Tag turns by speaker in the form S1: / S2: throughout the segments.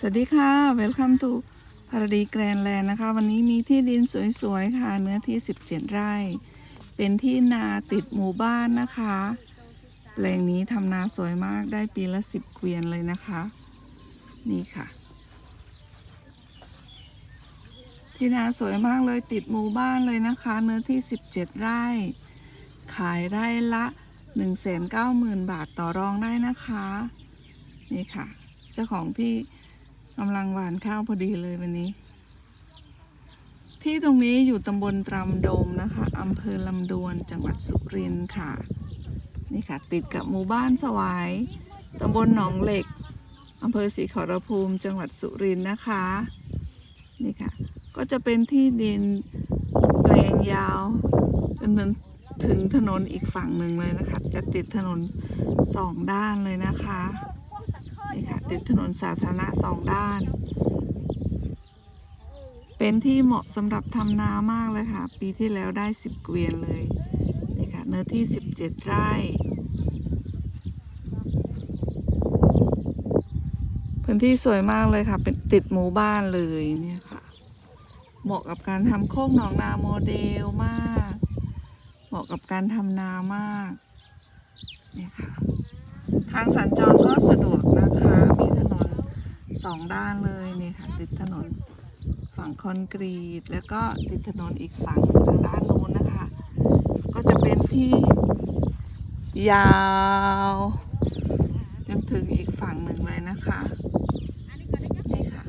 S1: สวัสดีค่ะ Welcome to พาราดีแกรนแลนด์นะคะ วันนี้มีที่ดินสวยๆ ค่ะ เนื้อที่ 17 ไร่ เป็นที่นาติดหมู่บ้านนะคะ แปลงนี้ทำนาสวยมากได้ปีละ 10 เกวียนเลยนะคะ นี่ค่ะ ที่นาสวยมากเลยติดหมู่บ้านเลยนะคะ เนื้อที่ 17 ไร่ ขายไร่ละ 190,000 บาทต่อรองได้นะคะ นี่ค่ะ เจ้าของที่ กำลังหวานข้าวพอดีเลยวันนี้ ที่ตรงนี้อยู่ตำบลตรำโดมนะคะอำเภอลำดวนจังหวัดสุรินทร์ค่ะ นี่ค่ะ ติดกับหมู่บ้านสวายตำบลหนองเหล็กอำเภอศรีขอรภูมิจังหวัดสุรินทร์นะคะ นี่ค่ะ ก็จะเป็นที่ดินแปลงยาวจนถึงถนนอีกฝั่งหนึ่งเลยนะคะ จะติดถนนสองด้านเลยนะคะ นี่ค่ะติดถนนสาธารณะสองด้าน เป็นที่เหมาะสำหรับทำนามากเลยค่ะ ปีที่แล้วได้10เกวียนเลยนี่ค่ะเนื้อที่17ไร่พื้นที่สวยมากเลยค่ะ เป็นติดหมู่บ้านเลยเนี่ยค่ะ เหมาะกับการทำโคกหนองนาโมเดลมาก เหมาะกับการทำนามากเนี่ยค่ะทางสัญจรก็สะดวกนะคะ มีถนน สองด้านเลยเนี่ยค่ะติดถนนฝั่งคอนกรีต แล้วก็ติดถนนอีกฝั่งหนึ่งทางด้านนู้นนะคะ ก็จะเป็นที่ยาวจนถึงอีกฝั่งหนึ่งเลยนะคะนี่ค่ะ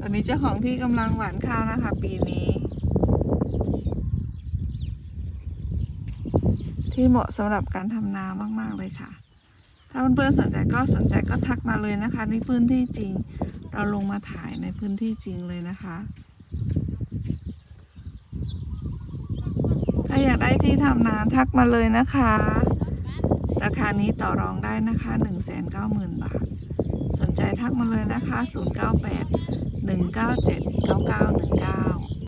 S1: ตอนนี้เจ้าของที่กำลังหวานข้าวนะคะ ปีนี้ ที่เหมาะสำหรับการทำนามาก ๆ เลยค่ะ ถ้าเพื่อนๆสนใจก็สนใจก็ทักมาเลยนะคะในพื้นที่จริง เราลงมาถ่ายในพื้นที่จริงเลยนะคะ ถ้าอยากได้ที่ทำนาทักมาเลยนะคะ ราคานี้ต่อรองได้นะคะ 190,000 บาท สนใจทักมาเลยนะคะ 098 197 9919